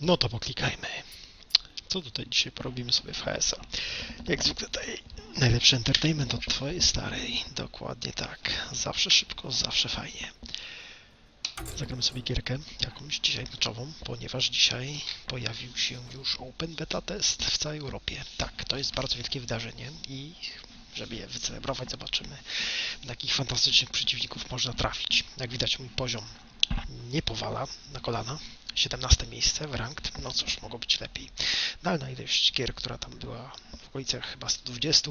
No to poklikajmy. Co tutaj dzisiaj porobimy sobie w HS-a? Jak zwykle tutaj najlepszy entertainment od twojej starej. Dokładnie tak. Zawsze szybko, zawsze fajnie. Zagramy sobie gierkę jakąś dzisiaj meczową, ponieważ dzisiaj pojawił się już Open Beta Test w całej Europie. Tak, to jest bardzo wielkie wydarzenie i żeby je wycelebrować, zobaczymy na jakich fantastycznych przeciwników można trafić. Jak widać mój poziom nie powala na kolana. 17 miejsce w ranked, no cóż, mogło być lepiej. No ale na ilość gier, która tam była w okolicach chyba 120,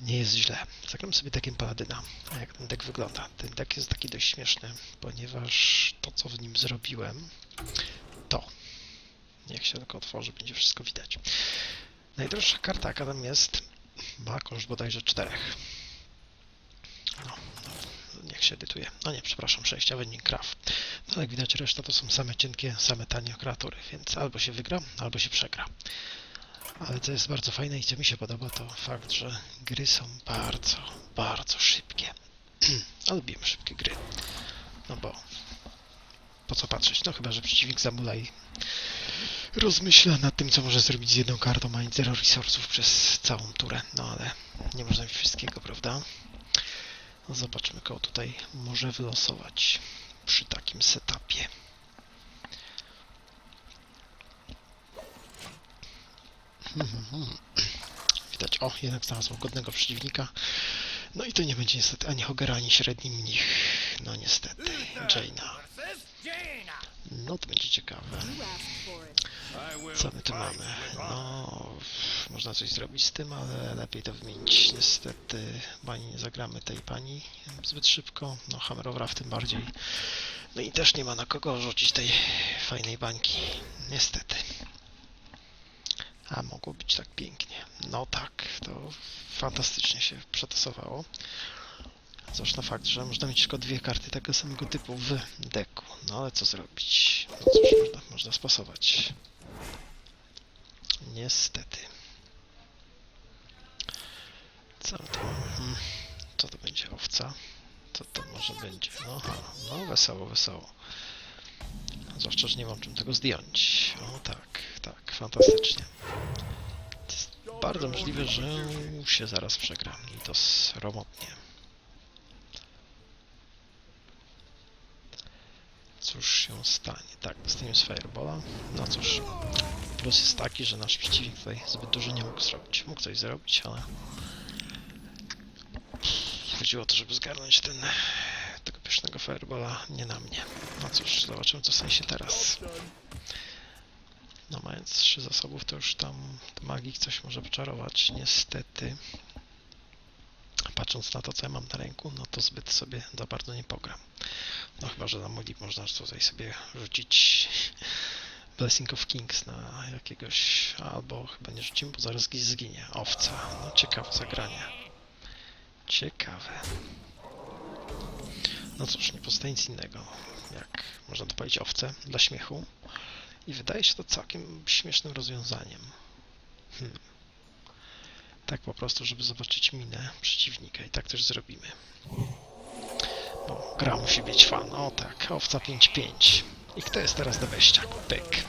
nie jest źle. Zagram sobie deckiem Paladyna. A jak ten deck wygląda? Ten deck jest taki dość śmieszny, ponieważ to, co w nim zrobiłem, to. Jak się tylko otworzy, będzie wszystko widać. Najdroższa karta, jaka tam jest, ma koszt bodajże 4. Się edytuje. No nie, przepraszam, 6, Avenging Craft. No jak widać, reszta to są same cienkie, same tanie kreatury, więc albo się wygra, albo się przegra. Ale co jest bardzo fajne i co mi się podoba, to fakt, że gry są bardzo, bardzo szybkie. A lubimy szybkie gry. No bo po co patrzeć? No chyba, że przeciwnik zamula i rozmyśla nad tym, co może zrobić z jedną kartą, mając zero resursów przez całą turę. No ale nie można mieć wszystkiego, prawda? Zobaczmy, kogo tutaj może wylosować przy takim setupie. Widać, o, jednak znalazł godnego przeciwnika. No i to nie będzie niestety ani Hogera, ani średni mnich. No niestety, Jaina. No to będzie ciekawe. Co my tu mamy? No, można coś zrobić z tym, ale lepiej to wymienić. Niestety, pani nie zagramy tej pani zbyt szybko. No, Hammerowra w tym bardziej. No i też nie ma na kogo rzucić tej fajnej bańki. Niestety. A mogło być tak pięknie. No tak, to fantastycznie się przetasowało. Zresztą fakt, że można mieć tylko dwie karty tego samego typu w deku. No ale co zrobić? No cóż, można, można spasować. Niestety. Co to? Hmm. Co to będzie? Owca? Co to może będzie? No, no wesoło, wesoło. Zwłaszcza, że nie mam czym tego zdjąć. O tak, tak, fantastycznie. Jest bardzo możliwe, że się zaraz przegram i to sromotnie. Cóż się stanie? Tak, dostaniemy z Firebola. No cóż, plus jest taki, że nasz przeciwnik tutaj zbyt dużo nie mógł zrobić. Mógł coś zrobić, ale chodziło o to, żeby zgarnąć ten tego pysznego Firebola, nie na mnie. No cóż, zobaczymy co stanie się teraz. No mając trzy zasobów, to już tam magik coś może wyczarować. Niestety, patrząc na to, co ja mam na ręku, no to zbyt sobie za bardzo nie pogram. No chyba, że na mój można tutaj sobie rzucić Blessing of Kings na jakiegoś, albo chyba nie rzucimy, bo zaraz zginie. Owca, no ciekawe zagranie. Ciekawe. No cóż, nie pozostaje nic innego, jak można dopalić owce dla śmiechu. I wydaje się to całkiem śmiesznym rozwiązaniem. Hmm. Tak po prostu, żeby zobaczyć minę przeciwnika i tak też zrobimy. Bo gra musi być fan. O tak, owca 5-5. I kto jest teraz do wejścia? Pyk.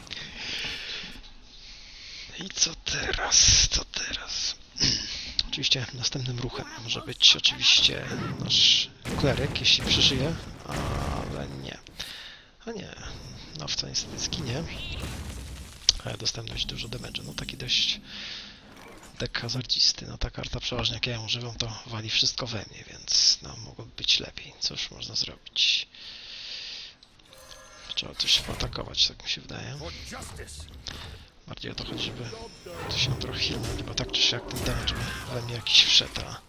I co teraz? Co teraz? Oczywiście następnym ruchem może być oczywiście nasz kleryk, jeśli przeżyje, ale nie. A nie, owca niestety zginie. Ale dość dużo damage'u. No taki dość deck hazardzisty. No ta karta przeważnie jak ja ją używam, to wali wszystko we mnie, więc no mogłoby być lepiej. Cóż można zrobić? Trzeba coś poatakować, tak mi się wydaje. Bardziej o to chodzi, żeby to się trochę hilnąć, bo tak czy siak ten damage we mnie jakiś wszedł, a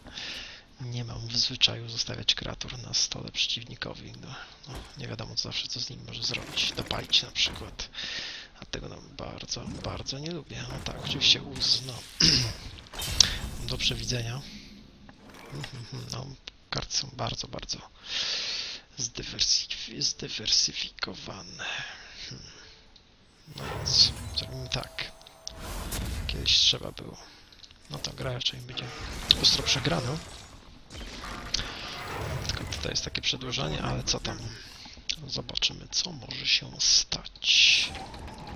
nie mam w zwyczaju zostawiać kreatur na stole przeciwnikowi. No, no, nie wiadomo co zawsze co z nim może zrobić. Dopalić na przykład. A tego nam bardzo, bardzo nie lubię. No tak, oczywiście uz, no. Do przewidzenia. No, karty są bardzo, bardzo zdywersyf- zdywersyfikowane. Hmm. No więc zrobimy tak. Kiedyś trzeba było. No to gra raczej będzie ostro przegrana. Tylko tutaj jest takie przedłużanie, ale co tam? Zobaczymy, co może się stać.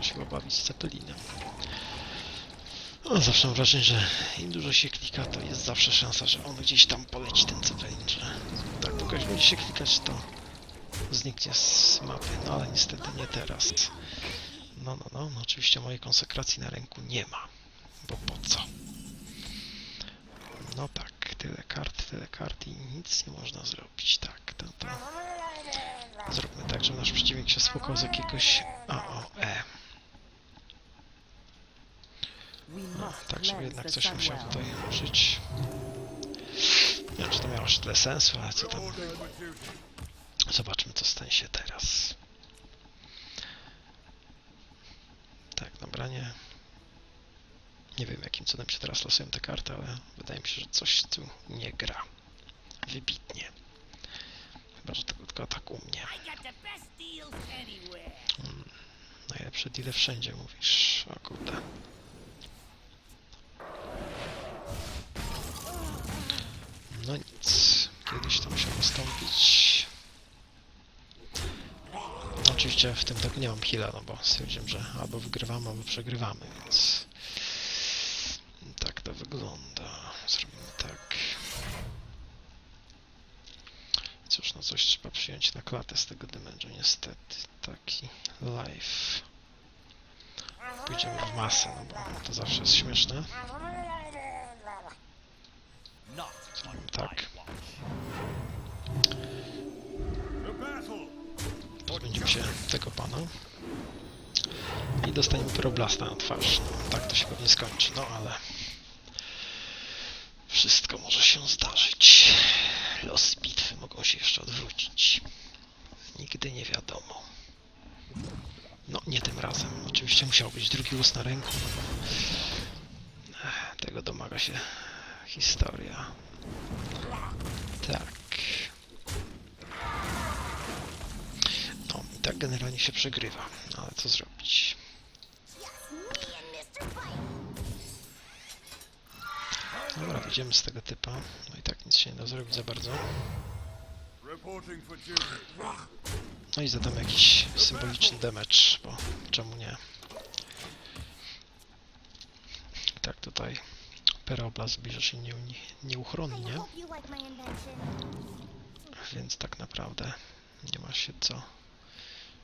Się chyba zrobić z Cepelinem. No, zawsze mam wrażenie, że im dużo się klika, to jest zawsze szansa, że on gdzieś tam poleci ten Cepelin, że tak długo będzie się klikać, to zniknie z mapy. No ale niestety nie teraz. No, no, no, no oczywiście mojej konsekracji na ręku nie ma, bo po co? No tak, tyle kart, tyle kart i nic nie można zrobić. Tak, to, to. Zróbmy tak, żeby nasz przeciwnik się spłukał z jakiegoś AOE. No, tak, żeby jednak coś musiał tutaj użyć. Nie wiem, czy to miało tyle sensu, ale co tam. Zobaczmy, co stanie się teraz. Tak, dobra, nie. Nie wiem, jakim cudem się teraz losują te karty, ale wydaje mi się, że coś tu nie gra. Wybitnie. Chyba, że tylko, tylko tak u mnie. Anywhere. Najlepsze deale wszędzie, mówisz. O kurde. No nic. Kiedyś to musiał nastąpić. Oczywiście w tym tak nie mam heala, no bo stwierdziłem, że albo wygrywamy, albo przegrywamy, więc... Tak to wygląda. 9 na klatę z tego damage'u, niestety. Taki life. Pójdziemy w masę, no bo to zawsze jest śmieszne. Tak. Pozbędziemy się tego pana. I dostaniemy pyroblasta na twarz. No, tak to się pewnie skończy, no ale... Wszystko może się zdarzyć. Losy bitwy mogą się jeszcze odwrócić. Nigdy nie wiadomo. No, nie tym razem. Oczywiście musiał być drugi ust na ręku. Tego domaga się historia. Tak. No, i tak generalnie się przegrywa. Ale co zrobić? Wyjdziemy z tego typa. No i tak nic się nie da zrobić za bardzo. No i zadam jakiś symboliczny damage, bo czemu nie? Tak, tutaj Peroblas zbliża się nie, nie, nieuchronnie, więc tak naprawdę nie ma się co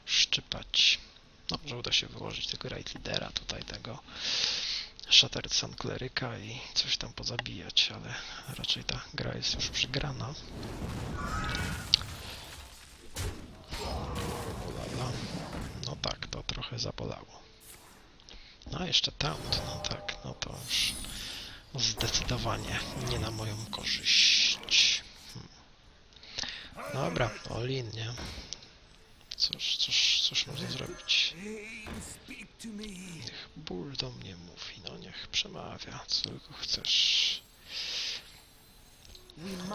szczypać. No, że uda się wyłożyć tego Right Leadera, tutaj tego Shattered Sun Kleryka i coś tam pozabijać, ale raczej ta gra jest już przegrana. No tak, to trochę zabolało. No jeszcze taunt, no tak, no to już zdecydowanie nie na moją korzyść. Hmm. Dobra, Olin, nie? Cóż, cóż, cóż można zrobić? Niech ból do mnie mówi, no niech przemawia, co tylko chcesz.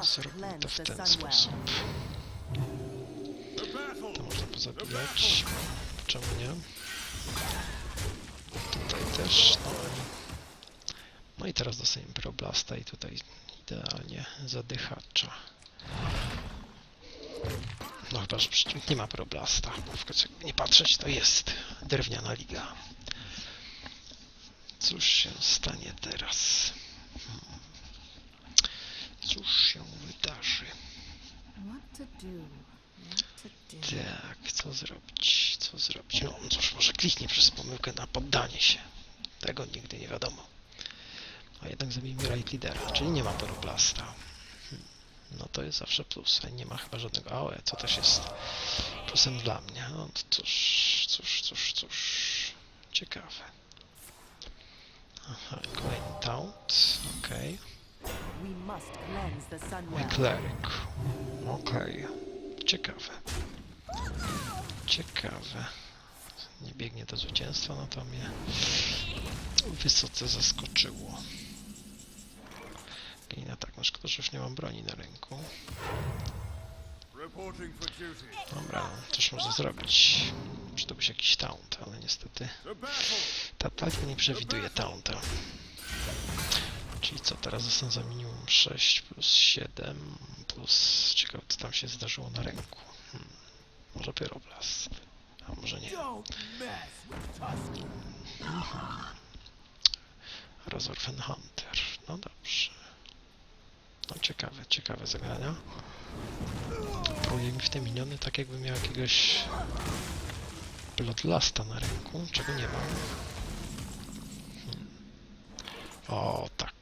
Zróbmy to w ten sposób. To można pozabijać. Czemu nie? Tutaj też, no i... No i teraz dostaniemy Pyroblasta i tutaj idealnie zadychacza. No chyba, że nie ma Pyroblasta, bo w końcu nie patrzeć, to jest drewniana liga. Cóż się stanie teraz? Hmm. Cóż się wydarzy? Tak, co zrobić? Co zrobić? No cóż, może kliknie przez pomyłkę na poddanie się. Tego nigdy nie wiadomo. A jednak zabijmy right leadera, czyli nie ma pyroplasta. No to jest zawsze plus, a nie ma chyba żadnego AOE, co też jest plusem dla mnie. No to cóż, cóż, cóż, cóż. Ciekawe. Aha, kolejny taunt, okej. Okay. Kleryk. Okej. Ciekawe. Ciekawe. Nie biegnie do zwycięstwa, no to mnie wysoce zaskoczyło. Na tak, no szkoda, że już nie mam broni na ręku. Dobra, no, cóż można zrobić? Przydałby się jakiś taunt, ale niestety ta talia nie przewiduje taunta. Czyli co, teraz zostanę za minimum 6 plus 7 plus... Ciekawe co tam się zdarzyło na ręku. Hmm. Może pyroblast. A może nie. Razorfen Hunter. No dobrze. No ciekawe, ciekawe zagrania. Próbuje mi w te miniony tak jakby miał jakiegoś Bloodlasta na ręku, czego nie mam. Hmm. O tak,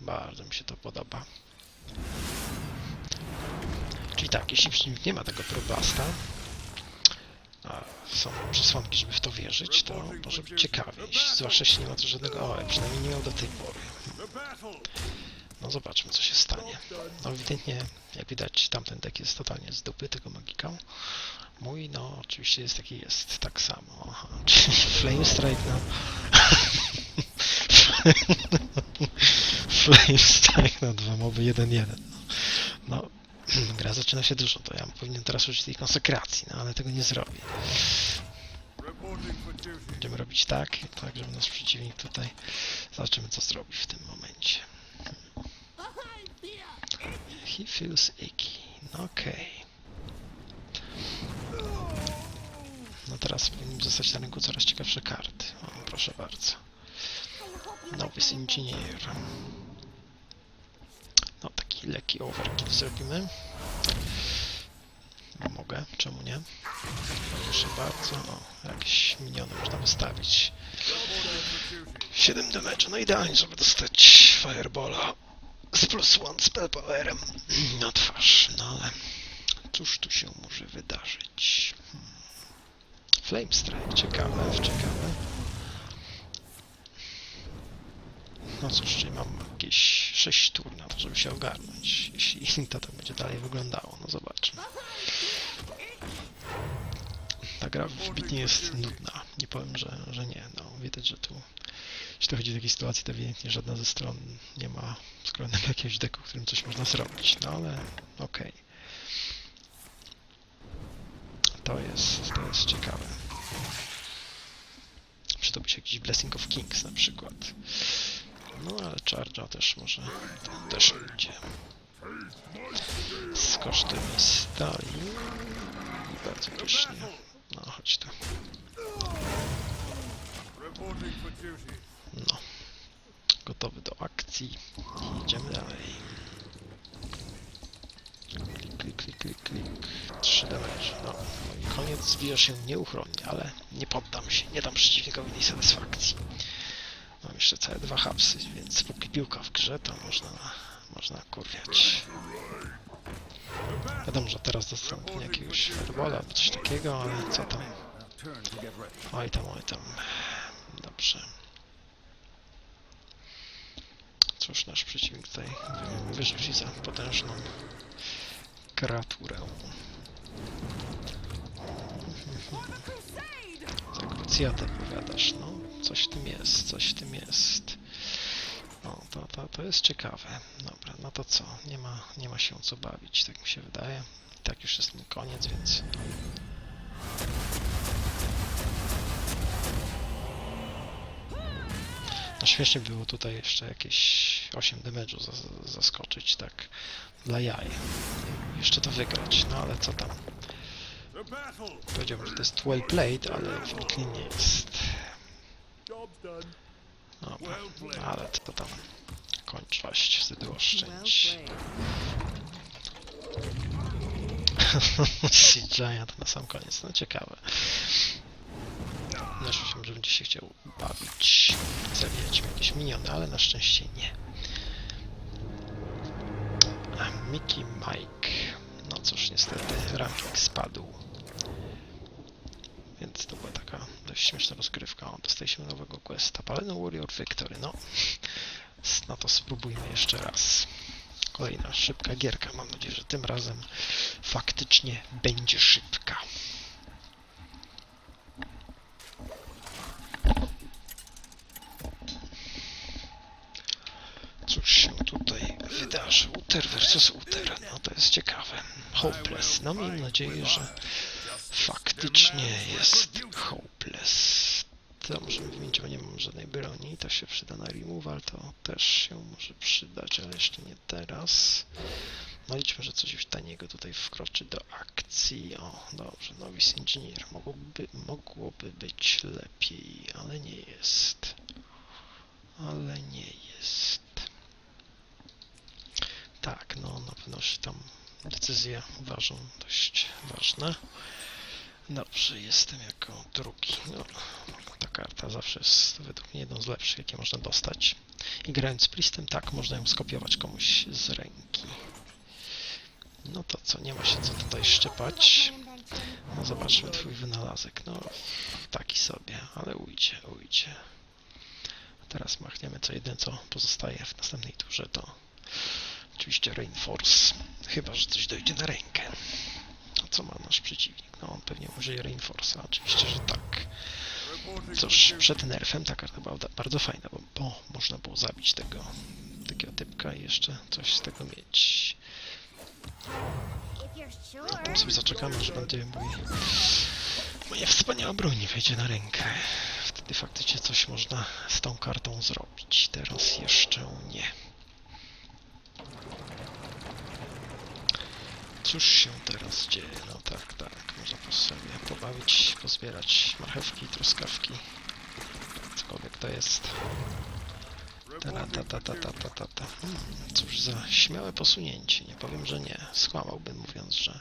bardzo mi się to podoba. Czyli tak, jeśli przeciwnik nie ma tego Bloodlasta, a są przesłanki, żeby w to wierzyć, to może być ciekawie. Zwłaszcza jeśli nie ma to żadnego OE, przynajmniej nie miał do tej pory. No zobaczmy, co się stanie. No ewidentnie, jak widać, tamten deck jest totalnie z dupy tego magika. Mój, no oczywiście jest taki jest, tak samo. Czyli Flame Strike, no. Flame Strike na dwa moby 1-1. No, gra zaczyna się dużo, to ja powinien teraz użyć tej konsekracji, no ale tego nie zrobię. Będziemy robić tak, tak, żeby nasz przeciwnik tutaj... Zobaczymy, co zrobi w tym momencie. He feels icky. Okej. No teraz powinien zostać na rynku coraz ciekawsze karty. O, proszę bardzo. Novice Engineer. No taki lekki overkill zrobimy. Mogę, czemu nie? Proszę bardzo. O, jakieś miniony można wystawić. 7 damage, no idealnie, żeby dostać Firebola plus one spell powerem na twarz, no ale cóż tu się może wydarzyć? Hmm. Flame Strike, ciekawe, ciekawe. No cóż, czyli mam jakieś 6 tur na to, żeby się ogarnąć, jeśli to tak będzie dalej wyglądało, no zobaczmy. Ta gra wybitnie jest nudna, nie powiem, że, że nie, no widać, że tu jeśli dochodzi do takiej sytuacji, to ewidentnie żadna ze stron nie ma skrojonego jakiegoś deku, którym coś można zrobić, no ale okej. To jest, to jest ciekawe. Przydałby jakiś Blessing of Kings na przykład. No ale Charge'a też może, też idzie. Z kosztem stali. Bardzo pysznie. No chodź tu. Reporting for duty. No. Gotowy do akcji. Idziemy dalej. Klik, klik, klik, klik, klik. Trzy damage. No, no i koniec zbija się nieuchronnie, ale nie poddam się. Nie dam przeciwnikowi tej satysfakcji. Mam jeszcze całe dwa hapsy, więc póki piłka w grze, to można, można kurwiać. Wiadomo, że teraz dostanę jakiegoś firebola albo coś takiego, ale co tam. Oj tam, oj tam. Dobrze. Cóż, nasz przeciwnik tutaj wyrzuci za potężną kreaturę. Zakrucjatę powiadasz, no. Coś w tym jest, coś w tym jest. No, to, to, to jest ciekawe. Dobra, no to co? Nie ma, nie ma się co bawić, tak mi się wydaje. I tak już jest ten koniec, więc... No śmiesznie było tutaj jeszcze jakieś 8 damage'u zas- zaskoczyć, tak dla jaj. Jeszcze to wygrać, no ale co tam. Powiedziałbym, że to jest well played, ale wniknie nie jest. Dobra, ale co tam. Kończość, wtedy oszczędź. Sea Giant na sam koniec, no ciekawe. Myślałem, że będzie się chciał bawić, zabijać jakieś miniony, ale na szczęście nie. A Mickey Mike. No cóż, niestety ranking spadł. Więc to była taka dość śmieszna rozgrywka. O, dostaliśmy nowego questa. Paleno Warrior Victory. No, no to spróbujmy jeszcze raz. Kolejna szybka gierka. Mam nadzieję, że tym razem faktycznie będzie szybka. Uter versus Uter, no to jest ciekawe. Hopeless, no miejmy nadzieję, że faktycznie jest Hopeless. Dobrze, w mięciu nie mam żadnej broni, to się przyda na removal, to też się może przydać, ale jeszcze nie teraz. No liczmy, że coś taniego tutaj wkroczy do akcji. O, dobrze, Nowice Engineer. Mogłoby, mogłoby być lepiej, ale nie jest. Ale nie jest decyzje uważam dość ważne. Dobrze, jestem jako drugi. No, ta karta zawsze jest według mnie jedną z lepszych, jakie można dostać. I grając z Priestem, tak, można ją skopiować komuś z ręki. No to co, nie ma się co tutaj invention. No zobaczmy twój wynalazek. No taki sobie, ale ujdzie, ujdzie. Teraz machniemy co jedyne co pozostaje w następnej turze to oczywiście Rainforce. Chyba, że coś dojdzie na rękę. A co ma nasz przeciwnik? No on pewnie użyje Rainforce'a, oczywiście, że tak. Cóż, przed nerfem ta karta była bardzo fajna, bo, bo można było zabić tego takiego typka i jeszcze coś z tego mieć. Sure. tam sobie zaczekamy, że będzie mój... Moja wspaniała broń wejdzie na rękę. Wtedy faktycznie coś można z tą kartą zrobić. Teraz jeszcze nie. cóż się teraz dzieje? No tak, tak, można po sobie pobawić, pozbierać marchewki, truskawki, cokolwiek to jest. Ta, ta, ta, ta, ta, ta, ta, ta. Hmm, cóż za śmiałe posunięcie, nie powiem, że nie. Skłamałbym mówiąc, że,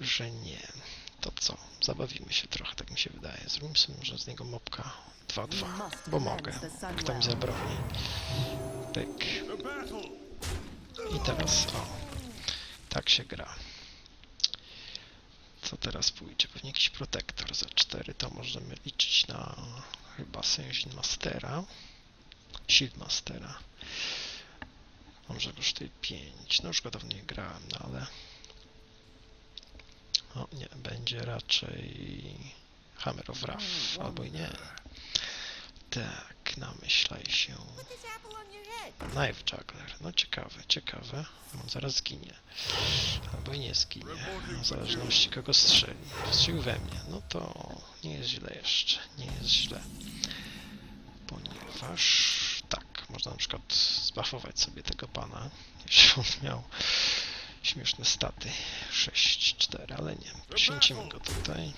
że nie. To co, zabawimy się trochę, tak mi się wydaje. Zrobimy sobie może z niego mopka 2-2, bo mogę, jak tam zabroni. Pyk. I teraz, o, tak się gra. Co teraz pójdzie? Pewnie jakiś protektor za 4. To możemy liczyć na chyba Sędzin Mastera. Shield Mastera. Może kosztuje 5. No już go nie grałem, no ale... O nie, będzie raczej Hammer of Wrath, albo i nie. Tak, namyślaj się. Knife Juggler. No ciekawe, ciekawe. On zaraz zginie. Albo nie zginie. W zależności kogo strzeli. Strzelił we mnie. No to nie jest źle jeszcze. Nie jest źle. Ponieważ tak, można na przykład zbafować sobie tego pana, jeśli on miał śmieszne staty 6-4, ale nie. Poświęcimy go tutaj.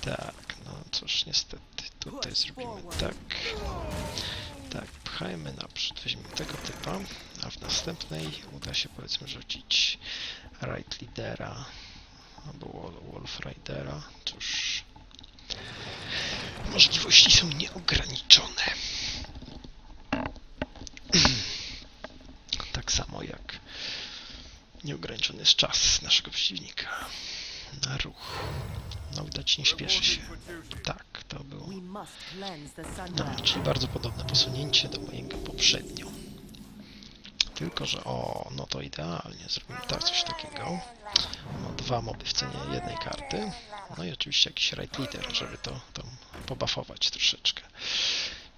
Tak, no cóż, niestety tutaj zrobimy tak. Pchajmy naprzód, weźmiemy tego typa, a w następnej uda się powiedzmy rzucić Right Leadera albo Wol- Wolf Ridera. Cóż, możliwości są nieograniczone. tak samo jak nieograniczony jest czas naszego przeciwnika na ruch. No widać nie śpieszy się. Tak, to było no, czyli bardzo podobne posunięcie do mojego poprzednio. Tylko, że o, no to idealnie, zrobimy tak, coś takiego. No, dwa moby w cenie jednej karty. No i oczywiście jakiś right leader, żeby to tam pobafować troszeczkę.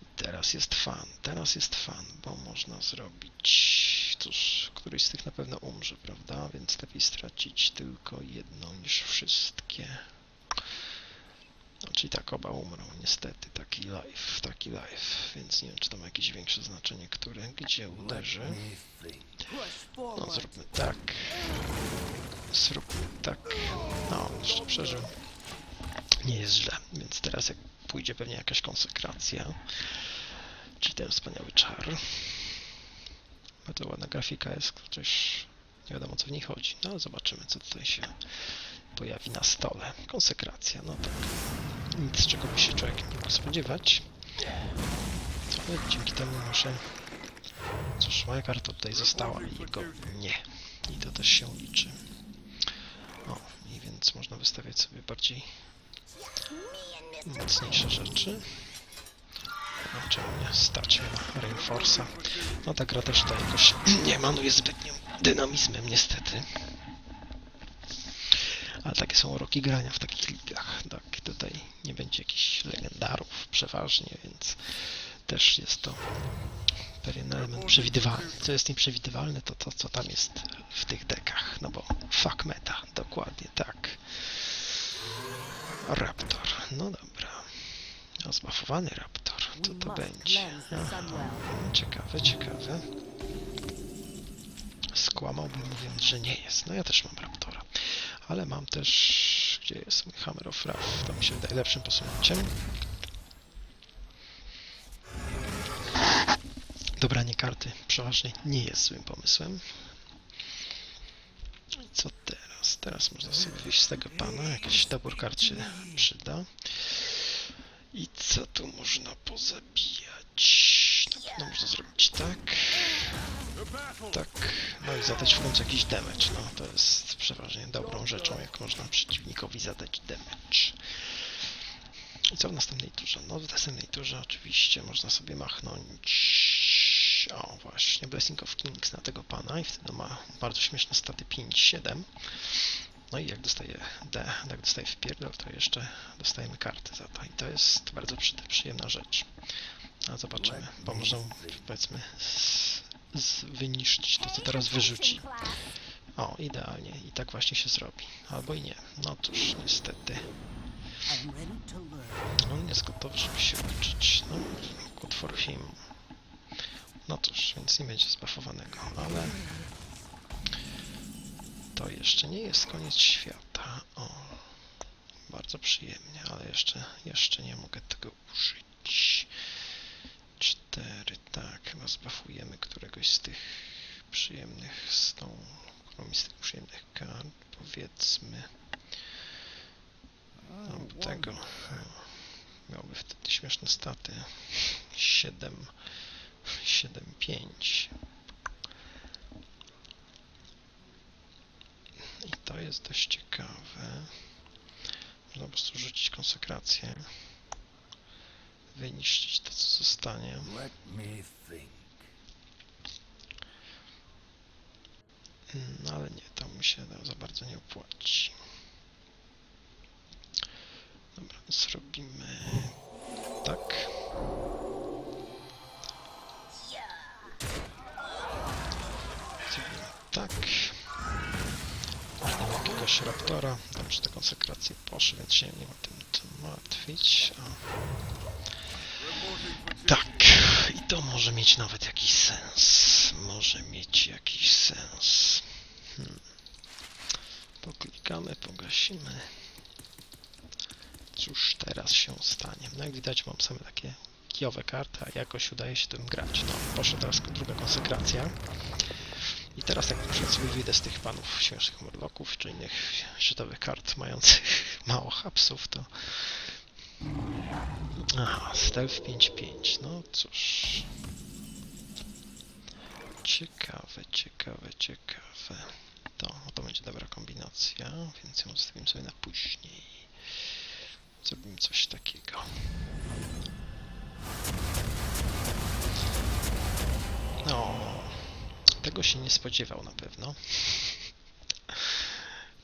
I teraz jest fan, teraz jest fan, bo można zrobić... Cóż, któryś z tych na pewno umrze, prawda? Więc lepiej stracić tylko jedną niż wszystkie. No, czyli tak, oba umrą, niestety, taki live, taki live, więc nie wiem, czy to ma jakieś większe znaczenie, który, gdzie uderzy. No, zróbmy tak. Zróbmy tak. No, jeszcze przeżył. Nie jest źle, więc teraz jak pójdzie pewnie jakaś konsekracja, czyli ten wspaniały czar. Bardzo ładna grafika jest, chociaż nie wiadomo co w niej chodzi. No, zobaczymy co tutaj się pojawi na stole. Konsekracja, no tak. Nic czego by się człowiek nie mógł spodziewać. Ale dzięki temu muszę Cóż, moja karta tutaj została, a jego nie. I to też się liczy. O, i więc można wystawiać sobie bardziej mocniejsze rzeczy. No, czemu nie stać Rainforce'a? No ta gra też tutaj jakoś nie emanuje zbytnią dynamizmem, niestety. Ale takie są uroki grania w takich ligach. Tak, tutaj nie będzie jakichś legendarów przeważnie, więc też jest to pewien element przewidywalny. Co jest nieprzewidywalne, to to, co tam jest w tych dekach. No bo fuck meta, dokładnie tak. Raptor, no dobra. Zbafowany Raptor, co to będzie? Aha, ciekawe, ciekawe. Skłamałbym mówiąc, że nie jest. No ja też mam Raptora. Ale mam też... Gdzie jest mój Hammer of Wrath? To mi się wydaje lepszym posunięciem. Dobranie karty przeważnie nie jest złym pomysłem. co teraz? Teraz można sobie wyjść z tego pana, jakiś dobór kart się przyda. I co tu można pozabijać? Na pewno można zrobić tak! Tak, no i zadać w końcu jakiś damage, no to jest przeważnie dobrą rzeczą, jak można przeciwnikowi zadać damage. I co w następnej turze? No w następnej turze oczywiście można sobie machnąć, o właśnie, Blessing of Kings na tego pana i wtedy ma bardzo śmieszne staty 5-7. No i jak dostaje D, jak dostaje wpierdol, to jeszcze dostajemy karty za to i to jest bardzo przy, przyjemna rzecz. A zobaczymy, bo można powiedzmy wyniszczyć to, co teraz wyrzuci. O, idealnie. I tak właśnie się zrobi. Albo i nie. No cóż, niestety. On jest gotowy, żeby się uczyć. No, good for him. No cóż, więc nie będzie zbuffowanego, ale... To jeszcze nie jest koniec świata. O, bardzo przyjemnie, ale jeszcze, jeszcze nie mogę tego użyć. Chyba zbafujemy któregoś z tych przyjemnych, z tą, którąś z tych przyjemnych kart, powiedzmy. Albo tego. no, Miałby wtedy śmieszne staty. 7, 7, 5. I to jest dość ciekawe. Można po prostu rzucić konsekrację. Wyniszczyć to, co zostanie. Mm, ale nie, to mi się za bardzo nie opłaci. Dobra, zrobimy tak. Zrobimy tak. Weźmiemy jakiegoś raptora. Dobrze, te konsekracje poszły, więc się nie ma tym martwić. O. Tak, i to może mieć nawet jakiś sens. Może mieć jakiś sens. Hmm. Poklikamy, pogasimy. Cóż teraz się stanie? No jak widać mam same takie kijowe karty, a jakoś udaje się tym grać. No, poszła teraz druga konsekracja. I teraz tak na przykład sobie wyjdę z tych panów śmiesznych murloków, czy innych szczytowych kart mających mało hapsów, to Aha, stealth 5-5. No cóż. Ciekawe, ciekawe, ciekawe. To, to będzie dobra kombinacja, więc ją zostawimy sobie na później. Zrobimy coś takiego. No, tego się nie spodziewał na pewno.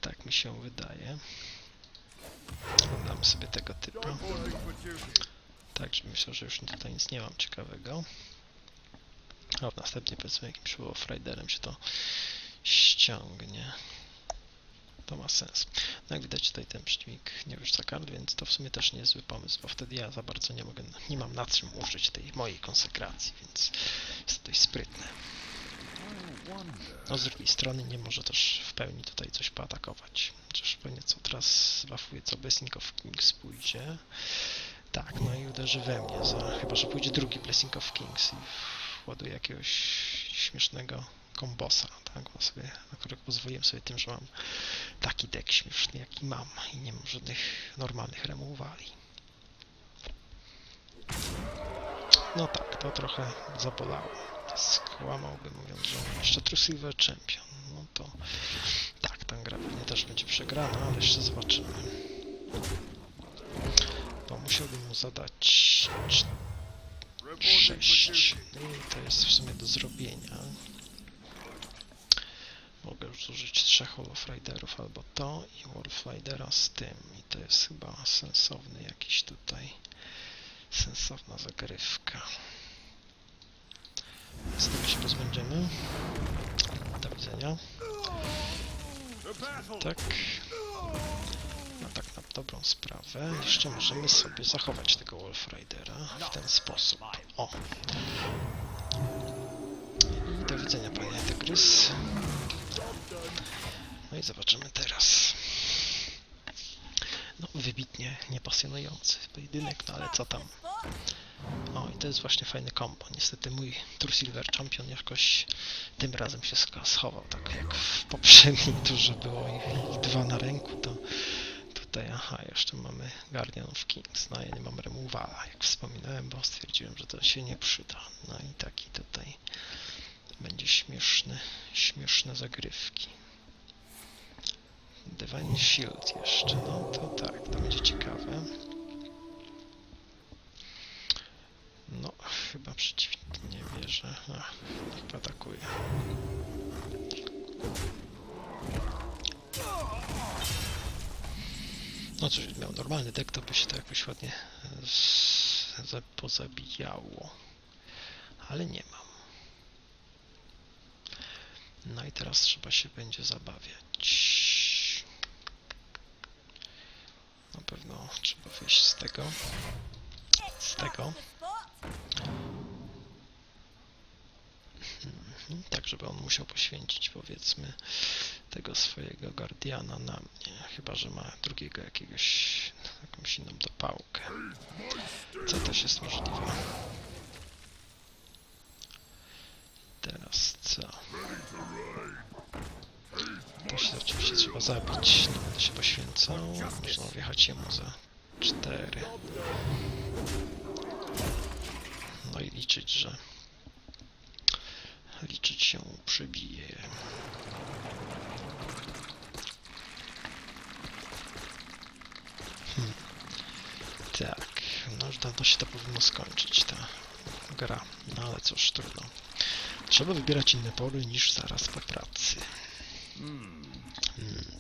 Tak mi się wydaje. Dam sobie tego typu. Reporting for duty. Tak, że myślę, że już tutaj nic nie mam ciekawego. A w następnie powiedzmy jakimś Wolf Riderem się to ściągnie. To ma sens. No jak widać tutaj ten przeciwnik nie wyrzuca kart, więc to w sumie też niezły pomysł, bo wtedy ja za bardzo nie mogę, nie mam na czym użyć tej mojej konsekracji, więc jest to dość sprytne. No z drugiej strony nie może też w pełni tutaj coś poatakować. Chociaż pewnie co teraz zbafuje, co Blessing of Kings pójdzie. Tak, no i uderzy we mnie, za, chyba że pójdzie drugi Blessing of Kings i właduje jakiegoś śmiesznego kombosa, tak, bo sobie, na którego pozwoliłem sobie tym, że mam taki deck śmieszny jaki mam i nie mam żadnych normalnych removali. No tak, to trochę zabolało. Skłamałbym mówiąc, że on jeszcze True Silver Champion. No to tak, ta gra pewnie też będzie przegrana, ale jeszcze zobaczymy. Bo musiałbym mu zadać Reporting for 6. duty. No i to jest w sumie do zrobienia. Mogę już użyć trzech Wolf Riderów albo to i Wolf Ridera z tym. I to jest chyba sensowny jakiś tutaj sensowna zagrywka. Z tym się pozbędziemy. Do widzenia. Tak. Dobrą sprawę. Jeszcze możemy sobie zachować tego Wolf Ridera w ten sposób. O! I do widzenia, panie Tygrys. No i zobaczymy teraz. No, wybitnie niepasjonujący pojedynek, no ale co tam. O, i to jest właśnie fajny kombo. Niestety mój True Silver Champion jakoś tym razem się schował, tak jak w poprzedniej turze było ich dwa na ręku, to tutaj, aha, jeszcze mamy Guardian of Kings, no ja nie mam removala, jak wspominałem, bo stwierdziłem, że to się nie przyda. No i taki tutaj będzie śmieszny, śmieszne zagrywki. Divine Shield jeszcze, no to tak, to będzie ciekawe. No, chyba przeciwnik nie wierzy. Ach, niech atakuje. No cóż, miał normalny deck, to by się to jakoś ładnie e, pozabijało. Ale nie mam. No i teraz trzeba się będzie zabawiać. Na pewno trzeba wyjść z tego. Z tego. Mhm, Tak, żeby on musiał poświęcić, powiedzmy, tego swojego Guardiana na mnie. Chyba, że ma drugiego jakiegoś, jakąś inną dopałkę. Co też jest możliwe. Teraz co? To się oczywiście trzeba zabić. Nie będę się poświęcał. Można wjechać jemu za 4. No i liczyć, że liczyć się przebije. Hmm. Tak, no już dawno się to powinno skończyć, ta gra. No ale cóż, trudno. Trzeba wybierać inne pory niż zaraz po pracy. Hmm,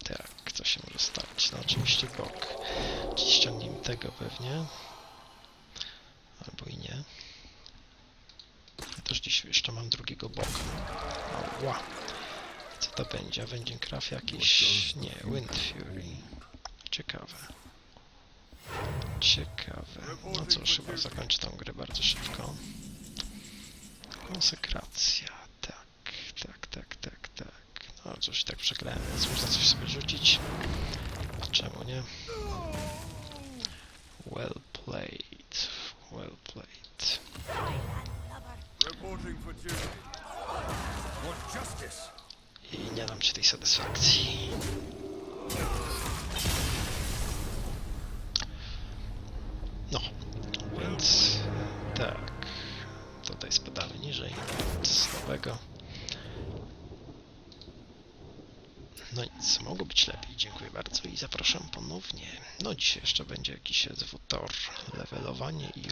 tak, co się może stać? No oczywiście bok. Ściągnijmy tego pewnie. Albo i nie. Ja też dziś jeszcze mam drugiego boka. Ała. Co to będzie? Craft jakiś... Nie, Wind Fury. Ciekawe. Ciekawe. No cóż, chyba zakończę tą grę bardzo szybko. Konsekracja. Tak, tak, tak, tak, tak. No cóż, tak przegrałem, więc można coś sobie rzucić. Czemu nie? Well played. Well played. Reporting for duty. I nie dam ci tej satysfakcji. No, więc tak. Tutaj spadamy niżej z nowego. No nic, mogło być lepiej. Dziękuję bardzo i zapraszam ponownie. No dzisiaj jeszcze będzie jakiś SW Tor, levelowanie i.